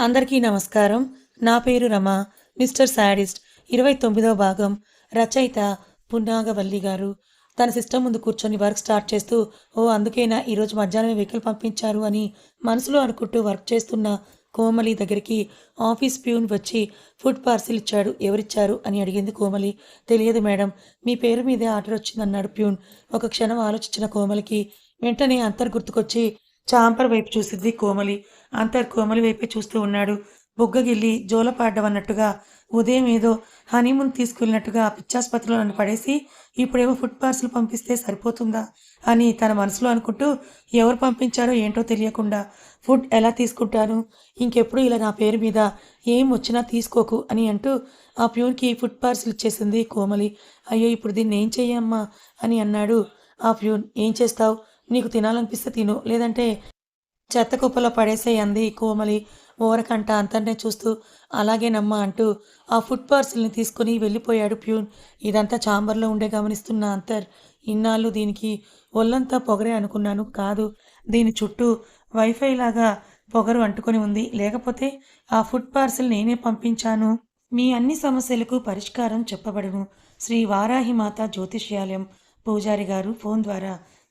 అందరికీ నమస్కారం. నా పేరు రమ. మిస్టర్ శాడిస్ట్ ఇరవై తొమ్మిదవ భాగం రచయిత పున్నాగవల్లి గారు. తన సిస్టమ్ ముందు కూర్చొని వర్క్ స్టార్ట్ చేస్తూ ఓ అందుకేనా ఈరోజు మధ్యాహ్నం వెహికల్ పంపించారు అని మనసులో అనుకుంటూ వర్క్ చేస్తున్న కోమలి దగ్గరికి ఆఫీస్ ప్యూన్ వచ్చి ఫుడ్ పార్సిల్ ఇచ్చాడు. ఎవరిచ్చారు? అని అడిగింది కోమలి. తెలియదు మేడం మీ పేరు మీదే ఆర్డర్ వచ్చిందన్నాడు ప్యూన్. ఒక క్షణం ఆలోచించిన కోమలికి వెంటనే అంతర్ గుర్తుకొచ్చి చాంపర్ వైపు చూసింది కోమలి. అంతర్ కోమలి వైపే చూస్తూ ఉన్నాడు. బుగ్గగిల్లి జోలపాడ్డమన్నట్టుగా ఉదయం ఏదో హనీమూన్ తీసుకెళ్ళినట్టుగా పిచ్చాసుపత్రిలో నన్ను పడేసి ఇప్పుడేమో ఫుడ్ పార్సల్ పంపిస్తే సరిపోతుందా అని తన మనసులో అనుకుంటూ ఎవరు పంపించారో ఏంటో తెలియకుండా ఫుడ్ ఎలా తీసుకుంటాను ఇంకెప్పుడు ఇలా నా పేరు మీద ఏం వచ్చినా తీసుకోకు అని అంటూ ఆ ప్యూన్కి ఫుడ్ పార్సల్ ఇచ్చేసింది కోమలి. అయ్యో ఇప్పుడు దీన్ని ఏం చెయ్యమ్మా అని అన్నాడు ఆ ప్యూన్. ఏం చేస్తావు? నీకు తినాలనిపిస్తే తిను. లేదంటే చెత్త కుప్పలో పడేసే అంది కోమలి. ఓరకంట అంతనే చూస్తూ అలాగేనమ్మా అంటూ ఆ ఫుడ్ పార్సిల్ని తీసుకుని వెళ్ళిపోయాడు ప్యూన్. ఇదంతా చాంబర్లో ఉండే గమనిస్తున్న అంతర్. ఇన్నాళ్ళు దీనికి ఒళ్ళంతా పొగరే అనుకున్నాను కాదు. దీని చుట్టూ వైఫై లాగా పొగరు అంటుకొని ఉంది. లేకపోతే ఆ ఫుడ్ పార్సిల్ నేనే పంపించాను. మీ అన్ని సమస్యలకు పరిష్కారం చెప్పబడును. శ్రీ వారాహిమాత జ్యోతిష్యాలయం. పూజారి గారు ఫోన్ ద్వారా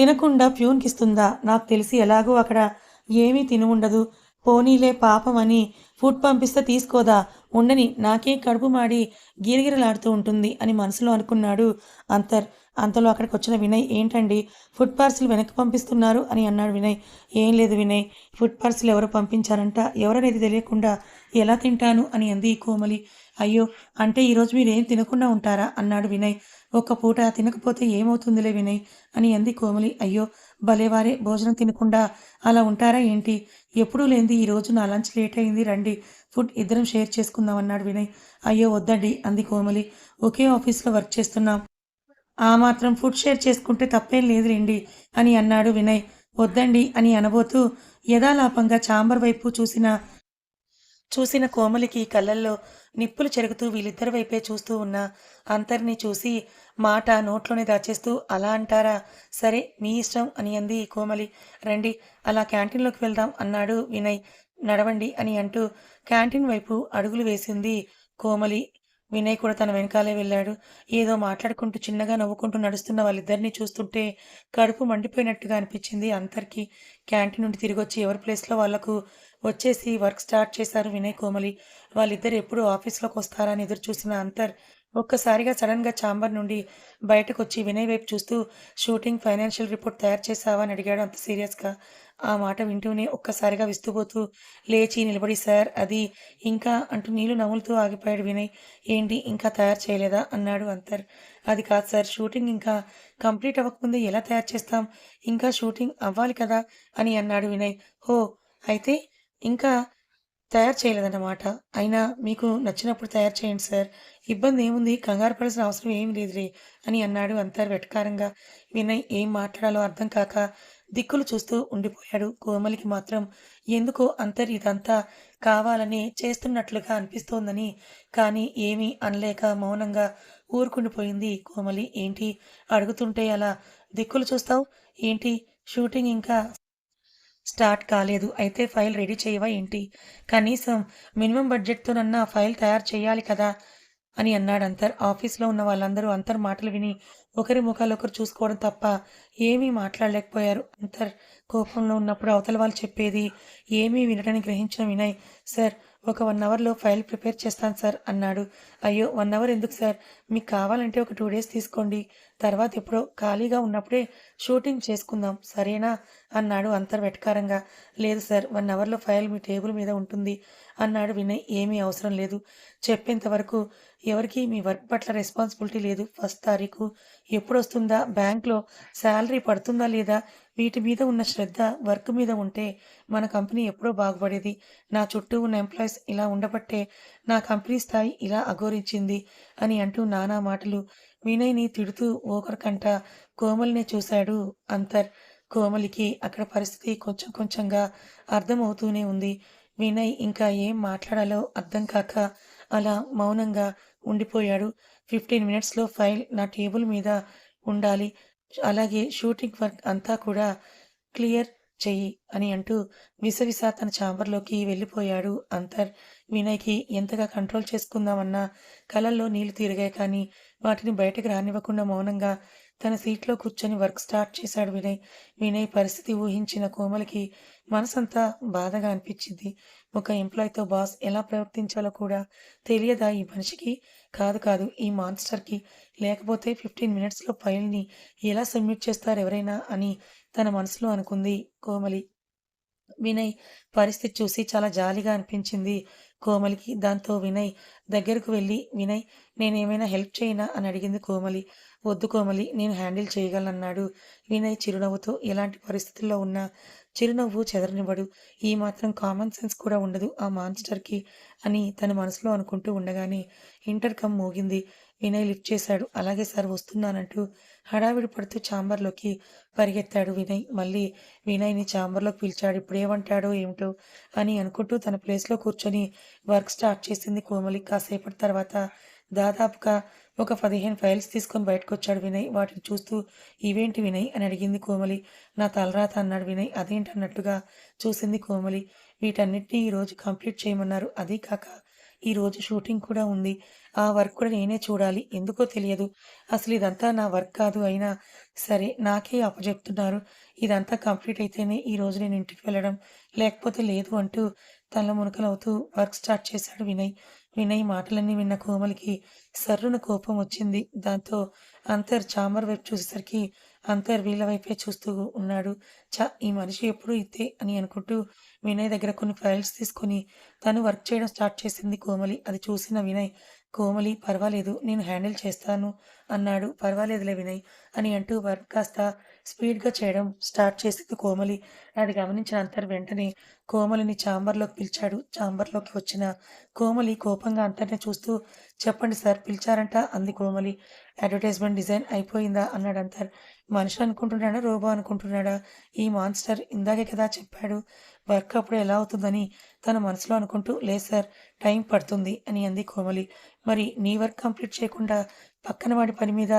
తినకుండా ప్యూన్కి ఇస్తుందా నాకు తెలిసి ఎలాగో అక్కడ ఏమీ తిని ఉండదు పోనీలే పాపం అని ఫుడ్ పంపిస్తే తీసుకోదా? ఉండని నాకే కడుపు మాడి గిరగిరలాడుతూ ఉంటుంది అని మనసులో అనుకున్నాడు అంతర్. అంతలో అక్కడికి వచ్చిన వినయ్ ఏంటండి? ఫుడ్ పార్సిల్ వెనక్కి పంపిస్తున్నారు? అని అన్నాడు వినయ్. ఏం లేదు వినయ్. ఫుడ్ పార్సిల్ ఎవరు పంపించారంట. ఎవరనేది తెలియకుండా ఎలా తింటాను? అని అంది కోమలి. అయ్యో అంటే ఈరోజు మీరు ఏం తినకుండా ఉంటారా? అన్నాడు వినయ్. ఒక్క పూట తినకపోతే ఏమవుతుందిలే వినయ్? అని అంది కోమలి. అయ్యో భలేవారే భోజనం తినకుండా అలా ఉంటారా ఏంటి? ఎప్పుడూ లేనిది ఈ రోజు నా లంచ్ లేట్ అయింది రండి. ఫుడ్ ఇద్దరం షేర్ చేసుకుందాం అన్నాడు వినయ్. అయ్యో వద్దండి అంది కోమలి. ఒకే ఆఫీస్లో వర్క్ చేస్తున్నాం. ఆ మాత్రం ఫుడ్ షేర్ చేసుకుంటే తప్పేం లేదు రండి అని అన్నాడు వినయ్. వద్దండి అని అనబోతూ యథాలాపంగా చాంబర్ వైపు చూసిన చూసిన కోమలికి కళ్ళల్లో నిప్పులు చెరుగుతూ వీళ్ళిద్దరి వైపే చూస్తూ ఉన్న అంతర్ని చూసి మాట నోట్లోనే దాచేస్తూ అలా అంటారా? సరే మీ ఇష్టం అని అంది కోమలి. రండి అలా క్యాంటీన్లోకి వెళ్దాం అన్నాడు వినయ్. నడవండి అని అంటూ క్యాంటీన్ వైపు అడుగులు వేసింది కోమలి. వినయ్ కూడా తన వెనకాలే వెళ్ళాడు. ఏదో మాట్లాడుకుంటూ చిన్నగా నవ్వుకుంటూ నడుస్తున్న వాళ్ళిద్దరిని చూస్తుంటే కడుపు మండిపోయినట్టుగా అనిపించింది అందరికీ క్యాంటీన్ నుండి తిరిగి వచ్చి ఎవరి ప్లేస్లో వాళ్ళకు వచ్చేసి వర్క్ స్టార్ట్ చేశారు వినయ్ కోమలి. వాళ్ళిద్దరు ఎప్పుడు ఆఫీస్లోకి వస్తారా అని ఎదురు చూసిన అంతర్ ఒక్కసారిగా సడన్గా చాంబర్ నుండి బయటకు వచ్చి వినయ్ వైపు చూస్తూ షూటింగ్ ఫైనాన్షియల్ రిపోర్ట్ తయారు చేసావా అని అడిగాడు అంత సీరియస్గా. ఆ మాట వింటూనే ఒక్కసారిగా విస్తుపోతూ లేచి నిలబడి సార్ అది ఇంకా అంటూ నీళ్ళు నవ్వులుతూ ఆగిపోయాడు వినయ్. ఏంటి ఇంకా తయారు చేయలేదా? అన్నాడు అంతర్. అది కాదు సార్ షూటింగ్ ఇంకా కంప్లీట్ అవ్వకముందే ఎలా తయారు చేస్తాం? ఇంకా షూటింగ్ అవ్వాలి కదా? అని అన్నాడు వినయ్. హో అయితే ఇంకా తయారు చేయలేదన్నమాట. అయినా మీకు నచ్చినప్పుడు తయారు చేయండి సార్. ఇబ్బంది ఏముంది? కంగారు పడాల్సిన అవసరం ఏమి లేదురే అని అన్నాడు అంతర్ వెటకారంగా. వినయ్ ఏం మాట్లాడాలో అర్థం కాక దిక్కులు చూస్తూ ఉండిపోయాడు. కోమలికి మాత్రం ఎందుకో అంతర్ ఇదంతా కావాలని చేస్తున్నట్లుగా అనిపిస్తోందని కానీ ఏమీ అనలేక మౌనంగా ఊరుకుండిపోయింది కోమలి. ఏంటి? అడుగుతుంటే అలా దిక్కులు చూస్తావు? ఏంటి? షూటింగ్ ఇంకా స్టార్ట్ కాలేదు. అయితే ఫైల్ రెడీ చేయవా ఏంటి? కనీసం మినిమం బడ్జెట్తోనన్నా ఫైల్ తయారు చేయాలి కదా అని అన్నాడు అంతర్. ఆఫీస్లో ఉన్న వాళ్ళందరూ అంతర్ మాటలు విని ఒకరి ముఖాలు ఒకరు చూసుకోవడం తప్ప ఏమీ మాట్లాడలేకపోయారు. అంతర్ కోపంలో ఉన్నప్పుడు అవతల వాళ్ళు చెప్పేది ఏమీ వినడానికి గ్రహించిన వినయ్ సార్ ఒక వన్ అవర్లో ఫైల్ ప్రిపేర్ చేస్తాను సార్ అన్నాడు. అయ్యో వన్ అవర్ ఎందుకు సార్? మీకు కావాలంటే ఒక టూ డేస్ తీసుకోండి. తర్వాత ఎప్పుడో ఖాళీగా ఉన్నప్పుడే షూటింగ్ చేసుకుందాం సరేనా? అన్నాడు అంతర్ వెటకారంగా. లేదు సార్ వన్ అవర్లో ఫైల్ మీ టేబుల్ మీద ఉంటుంది. అన్నాడు వినయ్. ఏమీ అవసరం లేదు. చెప్పేంత వరకు ఎవరికి మీ వర్క్ పట్ల రెస్పాన్సిబిలిటీ లేదు. ఫస్ట్ తారీఖు ఎప్పుడు వస్తుందా బ్యాంక్లో శాలరీ పడుతుందా లేదా? వీటి మీద ఉన్న శ్రద్ధ వర్క్ మీద ఉంటే మన కంపెనీ ఎప్పుడో బాగుపడేది. నా చుట్టూ ఉన్న ఎంప్లాయీస్ ఇలా ఉండబట్టే నా కంపెనీ స్థాయి ఇలా అఘోరించింది అని అంటూ నానా మాటలు వినయ్ని తిడుతూ ఓకరికంట కోమల్నే చూశాడు అంతర్. కోమలికి అక్కడ పరిస్థితి కొంచెం కొంచెంగా అర్థమవుతూనే ఉంది. వినయ్ ఇంకా ఏం మాట్లాడాలో అర్థం కాక అలా మౌనంగా ఉండిపోయాడు. ఫిఫ్టీన్ మినిట్స్లో ఫైల్ నా టేబుల్ మీద ఉండాలి. అలాగే షూటింగ్ వర్క్ అంతా కూడా క్లియర్ చెయ్యి అని అంటూ విసవిస తన ఛాంబర్లోకి వెళ్ళిపోయాడు అంతర్. వినయ్కి ఎంతగా కంట్రోల్ చేసుకుందామన్నా కలల్లో నీళ్ళు తిరిగాయి కానీ వాటిని బయటకు రానివ్వకుండా మౌనంగా తన సీట్లో కూర్చొని వర్క్ స్టార్ట్ చేశాడు వినయ్. వినయ్ పరిస్థితి ఊహించిన కోమలికి మనసంతా బాధగా అనిపించింది ఒక ఎంప్లాయ్తో బాస్ ఎలా ప్రవర్తించాలో కూడా తెలియదా ఈ మనిషికి? కాదు కాదు ఈ మాన్స్టర్కి. లేకపోతే ఫిఫ్టీన్ మినిట్స్లో ఫైల్ని ఎలా సబ్మిట్ చేస్తారు ఎవరైనా అని తన మనసులో అనుకుంది కోమలి. వినయ్ పరిస్థితి చూసి చాలా జాలిగా అనిపించింది కోమలికి. దాంతో వినయ్ దగ్గరకు వెళ్ళి వినయ్ నేనేమైనా హెల్ప్ చేయనా? అని అడిగింది కోమలి. వద్దు కోమలి నేను హ్యాండిల్ చేయగలనన్నాడు. వినయ్ చిరునవ్వుతో ఎలాంటి పరిస్థితుల్లో ఉన్నా చిరునవ్వు చెదరనివ్వడు. ఈ మాత్రం కామన్ సెన్స్ కూడా ఉండదు. ఆ మాన్స్టర్కి అని తన మనసులో అనుకుంటూ ఉండగానే ఇంటర్ కమ్ మోగింది. వినయ్ లిఫ్ట్ చేశాడు. అలాగే సార్ వస్తున్నానంటూ హడావిడి పడుతూ ఛాంబర్లోకి పరిగెత్తాడు వినయ్. మళ్ళీ వినయ్ని ఛాంబర్లోకి పిలిచాడు. ఇప్పుడు ఏమంటాడో ఏమిటో? అని అనుకుంటూ తన ప్లేస్లో కూర్చొని వర్క్ స్టార్ట్ చేసింది కోమలి. కాసేపటి తర్వాత దాదాపుగా ఒక పదిహేను ఫైల్స్ తీసుకొని బయటకు వచ్చాడు వినయ్. వాటిని చూస్తూ ఇవేంటి వినయ్? అని అడిగింది కోమలి. నా తలరాత అన్నాడు వినయ్. అదేంటి అన్నట్టుగా చూసింది కోమలి. వీటన్నిటినీ ఈరోజు కంప్లీట్ చేయమన్నారు. అదీ కాక ఈరోజు షూటింగ్ కూడా ఉంది. ఆ వర్క్ కూడా నేనే చూడాలి. ఎందుకో తెలియదు. అసలు ఇదంతా నా వర్క్ కాదు. అయినా సరే నాకే అప్పచెప్తున్నారు. ఇదంతా కంప్లీట్ అయితేనే ఈరోజు నేను ఇంటికి వెళ్ళడం. లేకపోతే లేదు అంటూ తల మునకలవుతూ వర్క్ స్టార్ట్ చేశాడు వినయ్. వినయ్ మాటలన్నీ విన్న కోమలికి సర్రున కోపం వచ్చింది. దాంతో అంతర్ చామర్ వైపు చూసేసరికి అంతర్ వీళ్ళ వైపే చూస్తూ ఉన్నాడు. చ ఈ మనిషి ఎప్పుడు ఇత్తే అని అనుకుంటూ వినయ్ దగ్గర కొన్ని ఫైల్స్ తీసుకొని తను వర్క్ చేయడం స్టార్ట్ చేసింది కోమలి. అది చూసిన వినయ్ కోమలి పర్వాలేదు నేను హ్యాండిల్ చేస్తాను అన్నాడు. పర్వాలేదులే వినయ్ అని అంటూ వర్క్ కాస్త స్పీడ్గా చేయడం స్టార్ట్ చేసింది కోమలి. అది గమనించిన అంతర్ వెంటనే కోమలిని చాంబర్లోకి పిలిచాడు. చాంబర్లోకి వచ్చిన కోమలి కోపంగా అంతర్ని చూస్తూ చెప్పండి సార్ పిలిచారంట? అంది కోమలి. అడ్వర్టైజ్మెంట్ డిజైన్ అయిపోయిందా? అన్నాడు అంతర్. మనిషి అనుకుంటున్నాడా? రోబో అనుకుంటున్నాడా? ఈ మాన్స్టర్ ఇందాకే కదా చెప్పాడు వర్క్ అప్పుడు ఎలా అవుతుందని తన మనసులో అనుకుంటూ లేదు సార్ టైం పడుతుంది అని అంది కోమలి. మరి నీ వర్క్ కంప్లీట్ చేయకుండా పక్కన వాడి పని మీద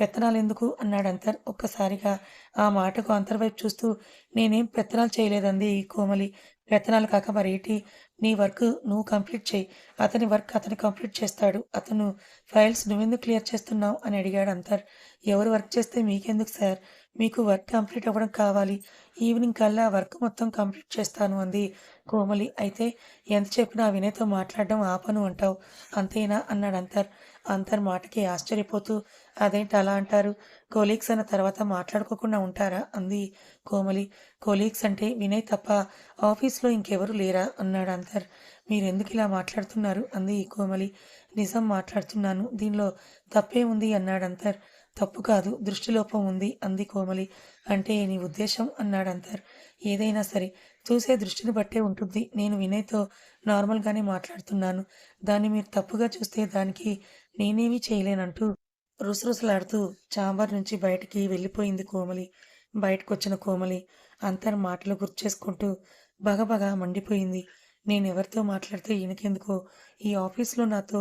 పెత్తనాలు ఎందుకు అన్నాడు అంతర్ ఒక్కసారిగా. ఆ మాటకు అంతర్వైపు చూస్తూ నేనేం పెత్తనాలు చేయలేదంది ఈ కోమలి. పెత్తనాలు కాక మరేటి? నీ వర్క్ నువ్వు కంప్లీట్ చేయి. అతని వర్క్ అతను కంప్లీట్ చేస్తాడు. అతను ఫైల్స్ నువ్వెందుకు క్లియర్ చేస్తున్నావు అని అడిగాడు అంతర్. ఎవరు వర్క్ చేస్తే మీకెందుకు సార్? మీకు వర్క్ కంప్లీట్ అవ్వడం కావాలి. ఈవినింగ్ కల్లా వర్క్ మొత్తం కంప్లీట్ చేస్తాను అంది కోమలి. అయితే ఎంత చెప్పినా వినయ్తో మాట్లాడడం ఆపను అంటావు. అంతేనా? అన్నాడు అంతర్. అంతర్ మాటకి ఆశ్చర్యపోతూ అదేంటి అలా అంటారు? కోలీగ్స్ అన్న తర్వాత మాట్లాడుకోకుండా ఉంటారా? అంది కోమలి. కోలీగ్స్ అంటే వినయ్ తప్ప ఆఫీస్లో ఇంకెవరు లేరా? అన్నాడు అంతర్ మీరెందుకు ఇలా మాట్లాడుతున్నారు? అంది కోమలి. నిజం మాట్లాడుతున్నాను. దీనిలో తప్పే ఉంది అన్నాడు అంతర్ తప్పు కాదు దృష్టిలోపం ఉంది అంది కోమలి. అంటే నీ ఉద్దేశం? అన్నాడు అంతర్ ఏదైనా సరే చూసే దృష్టిని బట్టే ఉంటుంది. నేను వినయ్తో నార్మల్గానే మాట్లాడుతున్నాను. దాన్ని మీరు తప్పుగా చూస్తే దానికి నేనేమీ చేయలేనంటూ రుసరుసలాడుతూ చాంబర్ నుంచి బయటికి వెళ్ళిపోయింది కోమలి. బయటకొచ్చిన కోమలి అంతర్ మాటలు గుర్తు చేసుకుంటూ బగబగా మండిపోయింది. నేను ఎవరితో మాట్లాడితే ఈయనకెందుకో? ఈ ఆఫీస్లో నాతో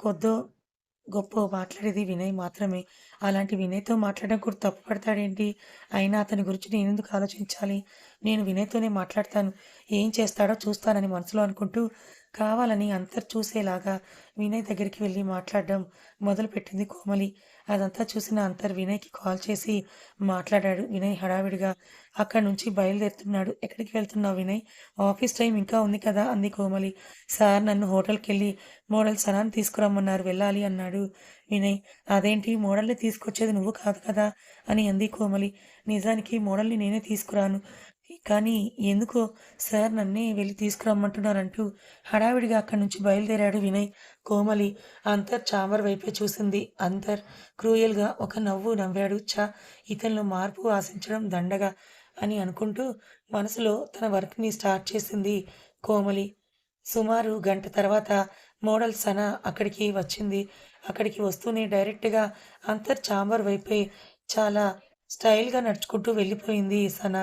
కొద్దో గొప్ప మాట్లాడేది వినయ్ మాత్రమే. అలాంటి వినయ్తో మాట్లాడడం కూడా తప్పు పడతాడేంటి అయినా అతని గురించి నేను ఎందుకు ఆలోచించాలి? నేను వినయ్తోనే మాట్లాడతాను. ఏం చేస్తాడో చూస్తానని మనసులో అనుకుంటూ కావాలని అంతర్ చూసేలాగా వినయ్ దగ్గరికి వెళ్ళి మాట్లాడడం మొదలుపెట్టింది కోమలి. అదంతా చూసిన అంతర్ వినయ్కి కాల్ చేసి మాట్లాడాడు. వినయ్ హడావిడిగా అక్కడి నుంచి బయలుదేరుతున్నాడు. ఎక్కడికి వెళ్తున్నావు వినయ్? ఆఫీస్ టైం ఇంకా ఉంది కదా? అంది కోమలి. సార్ నన్ను హోటల్కి వెళ్ళి మోడల్ సనాన్ని తీసుకురమ్మన్నారు. వెళ్ళాలి అన్నాడు వినయ్. అదేంటి? మోడల్ని తీసుకొచ్చేది నువ్వు కాదు కదా? అని అంది కోమలి. నిజానికి మోడల్ని నేనే తీసుకురాను. కానీ ఎందుకో సార్ నన్నే వెళ్ళి తీసుకురమ్మంటున్నారంటూ హడావిడిగా అక్కడి నుంచి బయలుదేరాడు వినయ్. కోమలి అంతర్ చాంబర్ వైపే చూసింది. అంతర్ క్రూయల్గా ఒక నవ్వు నవ్వాడు. చా ఇతనిలో మార్పు ఆశించడం దండగా అని అనుకుంటూ మనసులో తన వర్క్ని స్టార్ట్ చేసింది కోమలి. సుమారు గంట తర్వాత మోడల్ సన అక్కడికి వచ్చింది. అక్కడికి వస్తూనే డైరెక్ట్గా అంతర్ చాంబర్ వైపే చాలా స్టైల్గా నడుచుకుంటూ వెళ్ళిపోయింది సన.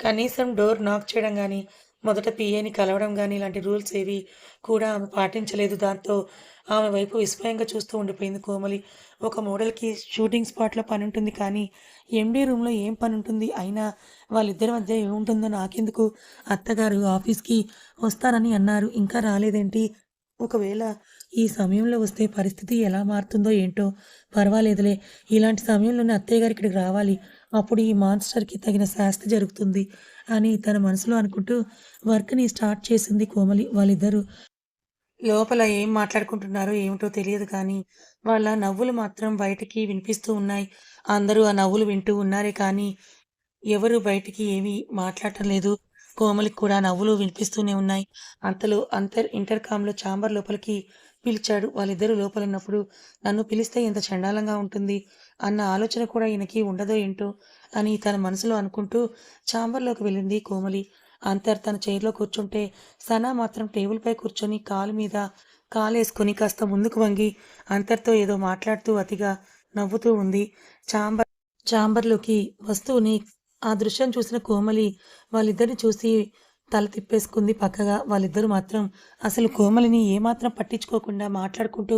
కనీసం డోర్ నాక్ చేయడం కానీ మొదట పిఏని కలవడం కానీ ఇలాంటి రూల్స్ ఏవి కూడా ఆమె పాటించలేదు. దాంతో ఆమె వైపు విస్మయంగా చూస్తూ ఉండిపోయింది కోమలి. ఒక మోడల్కి షూటింగ్ స్పాట్లో పని ఉంటుంది కానీ ఎండీ రూమ్లో ఏం పని ఉంటుంది? అయినా వాళ్ళిద్దరి మధ్య ఏముంటుందో నాకెందుకు? అత్తగారు ఆఫీస్కి వస్తారని అన్నారు. ఇంకా రాలేదేంటి? ఒకవేళ ఈ సమయంలో వస్తే పరిస్థితి ఎలా మారుతుందో ఏంటో పర్వాలేదులే. ఇలాంటి సమయంలోనే అత్తయ్య గారు ఇక్కడికి రావాలి. అప్పుడు ఈ మాన్స్టర్కి తగిన శాస్తి జరుగుతుంది అని తన మనసులో అనుకుంటూ వర్క్ని స్టార్ట్ చేసింది కోమలి. వాళ్ళిద్దరూ లోపల ఏం మాట్లాడుకుంటున్నారో ఏమిటో తెలియదు కానీ వాళ్ళ నవ్వులు మాత్రం బయటికి వినిపిస్తూ ఉన్నాయి. అందరూ ఆ నవ్వులు వింటూ ఉన్నారే కానీ ఎవరు బయటికి ఏమీ మాట్లాడటం లేదు. కోమలికి కూడా నవ్వులు వినిపిస్తూనే ఉన్నాయి. అంతలో అంతర్ ఇంటర్కామ్లో చాంబర్ లోపలికి పిలిచాడు. వాళ్ళిద్దరూ లోపల ఉన్నప్పుడు నన్ను పిలిస్తే ఎంత చండాలంగా ఉంటుంది. అన్న ఆలోచన కూడా ఈయనకి ఉండదో ఏంటో అని తన మనసులో అనుకుంటూ చాంబర్లోకి వెళ్ళింది కోమలి. అంతర్ తన చైర్లో కూర్చుంటే సనా మాత్రం టేబుల్పై కూర్చొని కాలు మీద కాలేసుకొని కాస్త ముందుకు వంగి అంతర్తో ఏదో మాట్లాడుతూ అతిగా నవ్వుతూ ఉంది. చాంబర్ చాంబర్లోకి వస్తువుని ఆ దృశ్యం చూసిన కోమలి వాళ్ళిద్దరిని చూసి తల తిప్పేసుకుంది పక్కగా వాళ్ళిద్దరూ మాత్రం. అసలు కోమలిని ఏమాత్రం పట్టించుకోకుండా మాట్లాడుకుంటూ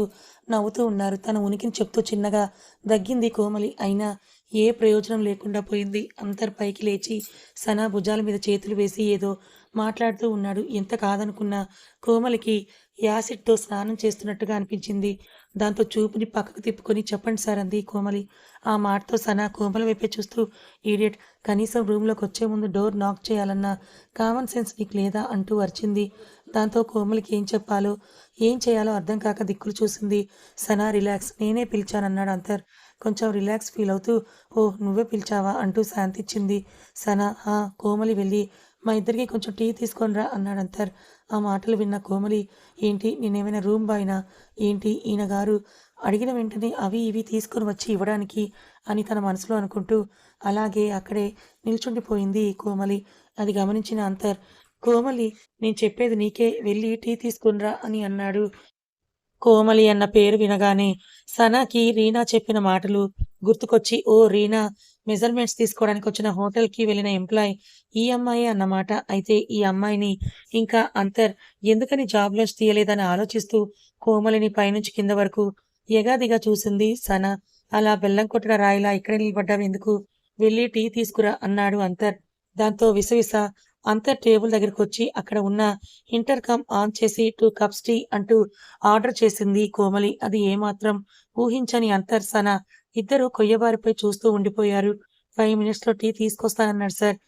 నవ్వుతూ ఉన్నారు. తన ఉనికిని చెప్తూ చిన్నగా దగ్గింది కోమలి. అయినా ఏ ప్రయోజనం లేకుండా పోయింది. అంతర్ పైకి లేచి సనా భుజాల మీద చేతులు వేసి ఏదో మాట్లాడుతూ ఉన్నాడు. ఎంత కాదనుకున్నా కోమలికి యాసిడ్తో స్నానం చేస్తున్నట్టుగా అనిపించింది. దాంతో చూపుని పక్కకు తిప్పుకొని చెప్పండి సార్ అంది కోమలి. ఆ మాటతో సనా కోమల వైపే చూస్తూ ఈడియట్ కనీసం రూమ్లోకి వచ్చే ముందు డోర్ నాక్ చేయాలన్న కామన్ సెన్స్ నీకు లేదా? అంటూ అరిచింది. దాంతో కోమలికి ఏం చెప్పాలో ఏం చేయాలో అర్థం కాక దిక్కులు చూసింది. సనా రిలాక్స్ నేనే పిలిచానన్నాడు అంతర్. కొంచెం రిలాక్స్ ఫీల్ అవుతూ ఓ నువ్వే పిలిచావా? అంటూ శాంతిచ్చింది సనా ఆ కోమలి వెళ్ళి మా ఇద్దరికి కొంచెం టీ తీసుకొనిరా అన్నాడు అంతర్. ఆ మాటలు విన్న కోమలి ఏంటి నేనేమైనా రూమ్ బాయినా? ఏంటి ఈయన గారు అడిగిన వెంటనే అవి ఇవి తీసుకొని వచ్చి ఇవ్వడానికి? అని తన మనసులో అనుకుంటూ అలాగే అక్కడే నిల్చుండిపోయింది కోమలి. అది గమనించిన అంతర్ కోమలి నేను చెప్పేది నీకే వెళ్ళి టీ తీసుకునిరా అని అన్నాడు. కోమలి అన్న పేరు వినగానే సనాకి రీనా చెప్పిన మాటలు గుర్తుకొచ్చి ఓ రీనా మెజర్మెంట్స్ తీసుకోవడానికి వచ్చిన హోటల్కి వెళ్ళిన ఎంప్లాయ్ ఈ అమ్మాయి అన్నమాట అయితే ఈ అమ్మాయిని ఇంకా అంతర్ ఎందుకని జాబ్లోంచి తీయలేదని ఆలోచిస్తూ కోమలిని పైనుంచి కింద వరకు ఎగాదిగా చూసింది సన. అలా బెల్లం కొట్టిన రాయిలా ఇక్కడ నిలబడ్డావు ఎందుకు? వెళ్ళి టీ తీసుకురా అన్నాడు అంతర్. దాంతో విసవిస అంతర్ టేబుల్ దగ్గరకు వచ్చి అక్కడ ఉన్న ఇంటర్ కమ్ ఆన్ చేసి టూ కప్స్ టీ అంటూ ఆర్డర్ చేసింది కోమలి. అది ఏమాత్రం ఊహించని అంతర్ సన ఇద్దరు కొయ్యబారిపై చూస్తూ ఉండిపోయారు. ఫైవ్ మినిట్స్లో టీ తీసుకొస్తానన్నాడు సార్.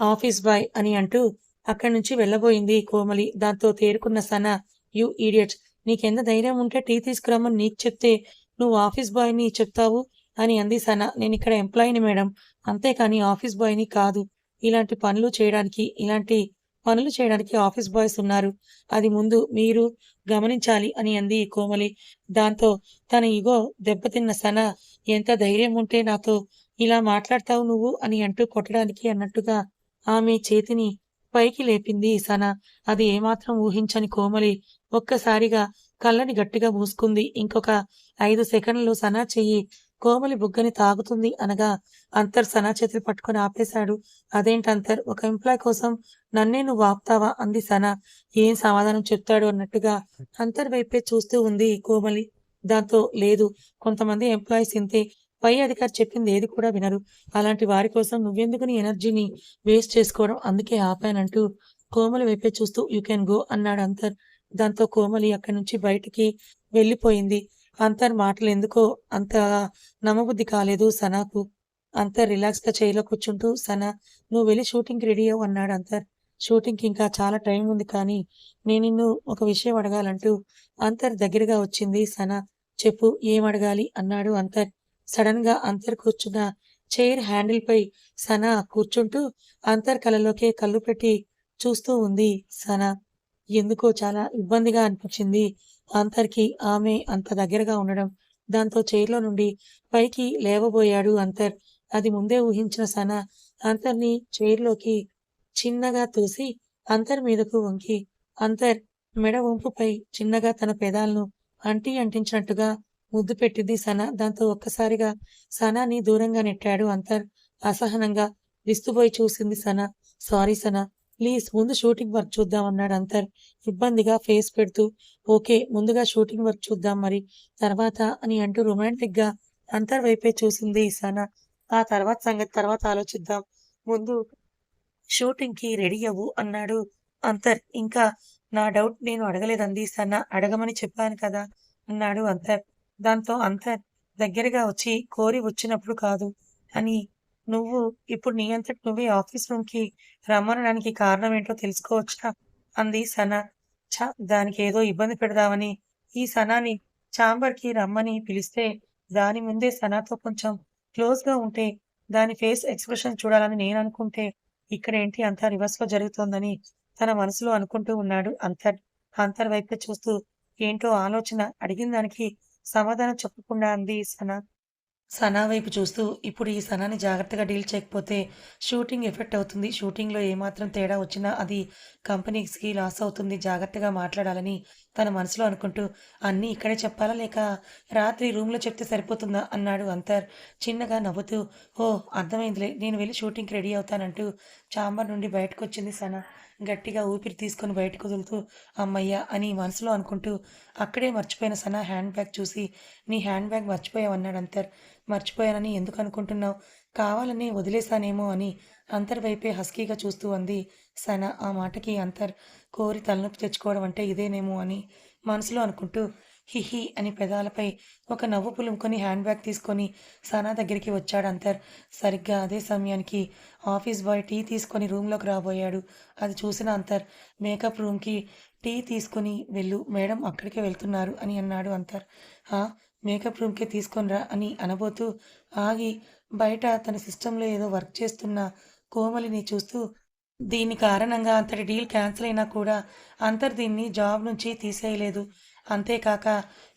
ఆఫీస్ బాయ్ అని అంటూ అక్కడి నుంచి వెళ్ళబోయింది కోమలి. దాంతో తేరుకున్న సన యు ఈడియట్స్ నీకెంత ధైర్యం ఉంటే టీ తీసుకురామని నీకు చెప్తే నువ్వు ఆఫీస్ బాయ్ని చెప్తావు అని అంది సన. నేను ఇక్కడ ఎంప్లాయీని మేడం. అంతేకాని ఆఫీస్ బాయ్ని కాదు. ఇలాంటి పనులు చేయడానికి ఇలాంటి పనులు చేయడానికి ఆఫీస్ బాయ్స్ ఉన్నారు. అది ముందు మీరు గమనించాలి అని అంది కోమలి. దాంతో తన ఇగో దెబ్బతిన్న సన ఎంత ధైర్యం ఉంటే నాతో ఇలా మాట్లాడతావు నువ్వు అని అంటూ కొట్టడానికి అన్నట్టుగా ఆమె చేతిని పైకి లేపింది సన. అది ఏమాత్రం ఊహించని కోమలి ఒక్కసారిగా కళ్ళని గట్టిగా మూసుకుంది. ఇంకొక ఐదు సెకండ్లు సనా చెయ్యి కోమలి బుగ్గని తాగుతుంది అనగా అంతర్ సనా చేతులు పట్టుకొని ఆపేశాడు. అదేంటి అంతర్? ఒక ఎంప్లాయ్ కోసం నన్నే నువ్వు ఆపుతావా? అంది సనా. ఏం సమాధానం చెప్తాడు? అన్నట్టుగా అంతర్ వైపే చూస్తూ ఉంది కోమలి. దాంతో లేదు. కొంతమంది ఎంప్లాయీస్ ఇంతే. పై అధికారి చెప్పింది ఏది కూడా వినరు. అలాంటి వారి కోసం నువ్వెందుకు నీ ఎనర్జీని వేస్ట్ చేసుకోవడం అందుకే ఆపానంటూ కోమలి వైపే చూస్తూ యూ కెన్ గో అన్నాడు అంతర్. దాంతో కోమలి అక్కడి నుంచి బయటికి వెళ్ళిపోయింది. అంతర్ మాటలు ఎందుకో అంత నమ్మబుద్ధి కాలేదు సనాకు. అంతర్ రిలాక్స్గా చేయిలో కూర్చుంటూ సనా నువ్వు వెళ్ళి షూటింగ్కి రెడీ అవ్వు అన్నాడు అంతర్. షూటింగ్కి ఇంకా చాలా టైం ఉంది కానీ నేను నిన్ను ఒక విషయం అడగాలంటూ అంతర్ దగ్గరగా వచ్చింది. సనా చెప్పు ఏం అడగాలి? అన్నాడు అంతర్. సడన్గా అంతర్ కూర్చున్న చైర్ హ్యాండిల్పై సనా కూర్చుంటూ అంతర్ కలలోకే కళ్ళు పెట్టి చూస్తూ ఉంది. సనా ఎందుకో చాలా ఇబ్బందిగా అనిపించింది. అంతర్కి ఆమె అంత దగ్గరగా ఉండడం దాంతో చైర్లో నుండి పైకి లేవబోయాడు అంతర్. అది ముందే ఊహించిన సన అంతర్ని చైర్లోకి చిన్నగా తోసి అంతర్ మీదకు వంకి అంతర్ మెడ వంపుపై చిన్నగా తన పెదాలను అంటి అంటించినట్టుగా ముద్దు పెట్టింది సన. దాంతో ఒక్కసారిగా సనాని దూరంగా నెట్టాడు అంతర్. అసహనంగా విస్తుపోయి చూసింది సన. సారీ సన ప్లీజ్ ముందు షూటింగ్ వర్క్ చూద్దాం అన్నాడు అంతర్. ఇబ్బందిగా ఫేస్ పెడుతూ ఓకే ముందుగా షూటింగ్ వర్క్ చూద్దాం మరి. తర్వాత అని అంటూ రొమాంటిక్గా అంతర్ వైపే చూసింది ఇసానా ఆ తర్వాత సంగతి తర్వాత ఆలోచిద్దాం. ముందు షూటింగ్కి రెడీ అవ్వు అన్నాడు అంతర్. ఇంకా నా డౌట్ నేను అడగలేదంది సన అడగమని చెప్పాను కదా అన్నాడు అంతర్. దాంతో అంతర్ దగ్గరగా వచ్చి కోరి వచ్చినప్పుడు కాదు అని నువ్వు ఇప్పుడు నీ అంతటి నువ్వే ఆఫీస్ రూమ్కి రమ్మనడానికి కారణం ఏంటో తెలుసుకోవచ్చా అంది సనా. చ దానికి ఏదో ఇబ్బంది పెడదామని. ఈ సనాని చాంబర్కి రమ్మని పిలిస్తే దాని ముందే సనాతో కొంచెం క్లోజ్గా ఉంటే దాని ఫేస్ ఎక్స్ప్రెషన్ చూడాలని నేను అనుకుంటే ఇక్కడ ఏంటి అంతా రివర్స్లో జరుగుతోందని తన మనసులో అనుకుంటూ ఉన్నాడు అంతర్. అంతర్ వైపే చూస్తూ ఏంటో ఆలోచన అడిగిన దానికి సమాధానం చెప్పకుండా అంది సనా. సనా వైపు చూస్తూ ఇప్పుడు ఈ సనాని జాగ్రత్తగా డీల్ చేయకపోతే షూటింగ్ ఎఫెక్ట్ అవుతుంది. షూటింగ్లో ఏమాత్రం తేడా వచ్చినా అది కంపెనీస్కి లాస్ అవుతుంది. జాగ్రత్తగా మాట్లాడాలని తన మనసులో అనుకుంటూ అన్నీ ఇక్కడే చెప్పాలా లేక రాత్రి రూమ్లో చెప్తే సరిపోతుందా? అన్నాడు అంతర్ చిన్నగా నవ్వుతూ. ఓ అర్థమైందిలే నేను వెళ్ళి షూటింగ్కి రెడీ అవుతానంటూ చాంబర్ నుండి బయటకు వచ్చింది సన. గట్టిగా ఊపిరి తీసుకొని బయటకు వదులుతూ అమ్మయ్య అని మనసులో అనుకుంటూ అక్కడే మర్చిపోయిన సన హ్యాండ్ బ్యాగ్ చూసి నీ హ్యాండ్ బ్యాగ్ మర్చిపోయావన్నాడు అంతర్. మర్చిపోయానని ఎందుకు అనుకుంటున్నావు? కావాలని వదిలేశానేమో అని అంతర్ వైపే హస్కీగా చూస్తూ అంది. సన ఆ మాటకి అంతర్ కోరి తలనొప్పి తెచ్చుకోవడం అంటే ఇదేనేమో అని మనసులో అనుకుంటూ హిహి అని పెదాలపై ఒక నవ్వు పులుముకొని హ్యాండ్ బ్యాగ్ తీసుకొని సనా దగ్గరికి వచ్చాడు అంతర్. సరిగ్గా అదే సమయానికి ఆఫీస్ బాయ్ టీ తీసుకొని రూమ్లోకి రాబోయాడు. అది చూసిన అంతర్ మేకప్ రూమ్కి టీ తీసుకొని వెళ్ళు మేడం అక్కడికే వెళ్తున్నారు అని అన్నాడు అంతర్. "ఆ, మేకప్ రూమ్కే తీసుకొని రా అని అనబోతూ ఆగి బయట తన సిస్టంలో ఏదో వర్క్ చేస్తున్న కోమలిని చూస్తూ దీని కారణంగా అంతటి డీల్ క్యాన్సిల్ అయినా కూడా అంతర్ దీన్ని జాబ్ నుంచి తీసేయలేదు. అంతేకాక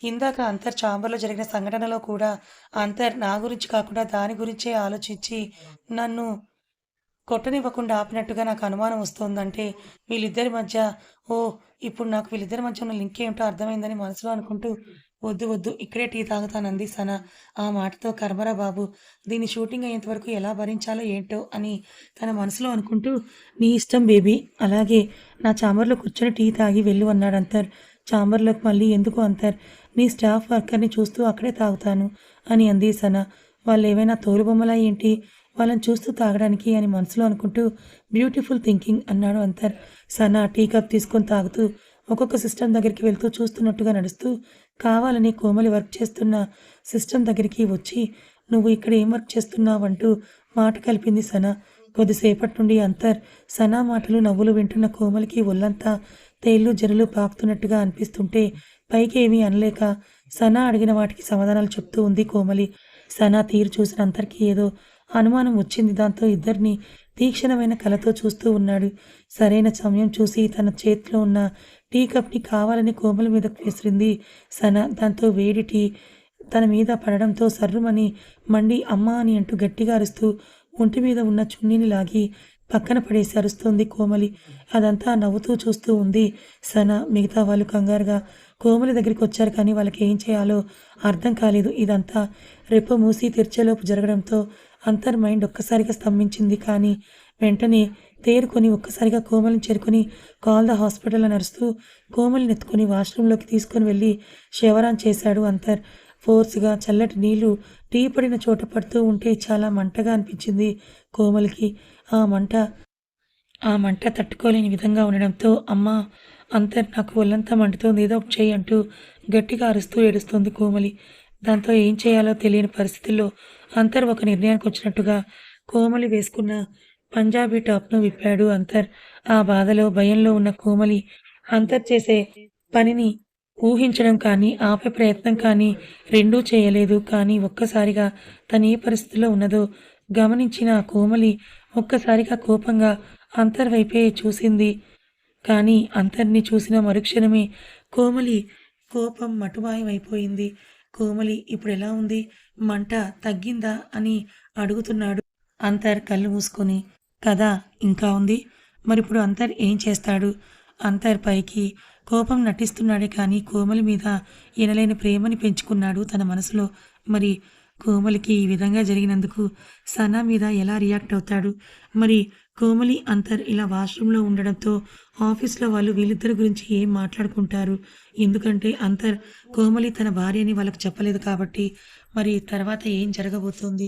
ఇందాక అంతర్ చాంబర్లో జరిగిన సంఘటనలో కూడా అంతర్ నా గురించి కాకుండా దాని గురించే ఆలోచించి నన్ను కొట్టనివ్వకుండా ఆపినట్టుగా నాకు అనుమానం వస్తోందంటే వీళ్ళిద్దరి మధ్య ఓ ఇప్పుడు నాకు వీళ్ళిద్దరి మధ్య ఉన్న లింక్ ఏమిటో అర్థమైందని మనసులో అనుకుంటూ వద్దు వద్దు ఇక్కడే టీ తాగుతానంది సన. ఆ మాటతో కర్మరా బాబు దీని షూటింగ్ అయ్యేంత వరకు ఎలా భరించాలో ఏంటో అని తన మనసులో అనుకుంటూ నీ ఇష్టం బేబీ అలాగే నా చాంబర్లో కూర్చొని టీ తాగి వెళ్ళు అన్నాడు అంతర్. చాంబర్లోకి మళ్ళీ ఎందుకు అంతర్? నీ స్టాఫ్ వర్కర్ని చూస్తూ అక్కడే తాగుతాను అని అంది సన. వాళ్ళు ఏమైనా తోలుబొమ్మలా ఏంటి? వాళ్ళని చూస్తూ తాగడానికి అని మనసులో అనుకుంటూ బ్యూటిఫుల్ థింకింగ్ అన్నాడు అంతర్. సన టీ కప్ తీసుకొని తాగుతూ ఒక్కొక్క సిస్టమ్ దగ్గరికి వెళ్తూ చూస్తున్నట్టుగా నడుస్తూ కావాలని కోమలి వర్క్ చేస్తున్న సిస్టమ్ దగ్గరికి వచ్చి నువ్వు ఇక్కడ ఏం వర్క్ చేస్తున్నావు అంటూ మాట కలిపింది సన. కొద్దిసేపటి నుండి అంతర్ సనా మాటలు నవ్వులు వింటున్న కోమలికి ఒళ్ళంతా తేళ్ళు జరులు పాకుతున్నట్టుగా అనిపిస్తుంటే పైకి ఏమీ అనలేక సనా అడిగిన వాటికి సమాధానాలు చెప్తూ ఉంది కోమలి. సనా తీరు చూసిన అంతర్కి ఏదో అనుమానం వచ్చింది. దాంతో ఇద్దరిని తీక్షణమైన కలతో చూస్తూ ఉన్నాడు. సరైన సమయం చూసి తన చేతిలో ఉన్న టీ కప్ని కావాలని కోమల మీదకు విసిరింది సన. దాంతో వేడి టీ తన మీద పడడంతో సర్రుమని మండి అమ్మ అని అంటూ గట్టిగా అరుస్తూ ఒంటి మీద ఉన్న చున్నీని లాగి పక్కన పడేసి అరుస్తోంది కోమలి. అదంతా నవ్వుతూ చూస్తూ ఉంది సన. మిగతా వాళ్ళు కంగారుగా కోమలి దగ్గరికి వచ్చారు కానీ వాళ్ళకి ఏం చేయాలో అర్థం కాలేదు. ఇదంతా రెప్ప మూసి తెరిచేలోపు జరగడంతో అంతర్ మైండ్ ఒక్కసారిగా స్తంభించింది కానీ వెంటనే తేరుకొని ఒక్కసారిగా కోమలిని చేరుకొని కాల్ ద హాస్పిటల్ అని అరుస్తూ కోమలిని ఎత్తుకొని వాష్రూంలోకి తీసుకొని వెళ్ళి శివరాన్ చేశాడు అంతర్. ఫోర్స్గా చల్లటి నీళ్ళు టీ పడిన చోట పడుతూ ఉంటే చాలా మంటగా అనిపించింది కోమలికి. ఆ మంట ఆ మంట తట్టుకోలేని విధంగా ఉండడంతో అమ్మ అంతర్ నాకు ఒళ్ళంతా మండుతోంది ఏదో ఒకటి చేయి అంటూ గట్టిగా అరుస్తూ ఏడుస్తోంది కోమలి. దాంతో ఏం చేయాలో తెలియని పరిస్థితుల్లో అంతర్ ఒక నిర్ణయానికి వచ్చినట్టుగా కోమలి వేసుకున్న పంజాబీ టాప్ను విప్పాడు అంతర్. ఆ బాధలో భయంలో ఉన్న కోమలి అంతర్ చేసే పనిని ఊహించడం కానీ ఆపే ప్రయత్నం కానీ రెండూ చేయలేదు. కానీ ఒక్కసారిగా తను ఏ పరిస్థితిలో ఉన్నదో గమనించిన కోమలి ఒక్కసారిగా కోపంగా అంతర్ వైపే చూసింది. కానీ అంతర్ని చూసిన మరుక్షణమే కోమలి కోపం మటుమాయమైపోయింది. కోమలి ఇప్పుడు ఎలా ఉంది? మంట తగ్గిందా? అని అడుగుతున్నాడు అంతర్ కళ్ళు మూసుకొని. కదా ఇంకా ఉంది. మరి ఇప్పుడు అంతర్ ఏం చేస్తాడు? అంతర్ పైకి కోపం నటిస్తున్నాడే కానీ కోమలి మీద ఎనలేని ప్రేమని పెంచుకున్నాడు తన మనసులో. మరి కోమలికి ఈ విధంగా జరిగినందుకు సనా మీద ఎలా రియాక్ట్ అవుతాడు? మరి కోమలి అంతర్ ఇలా వాష్రూమ్లో ఉండడంతో ఆఫీస్లో వాళ్ళు వీళ్ళిద్దరి గురించి ఏం మాట్లాడుకుంటారు? ఎందుకంటే అంతర్ కోమలి తన భార్యని వాళ్ళకి చెప్పలేదు కాబట్టి. మరి తర్వాత ఏం జరగబోతుంది?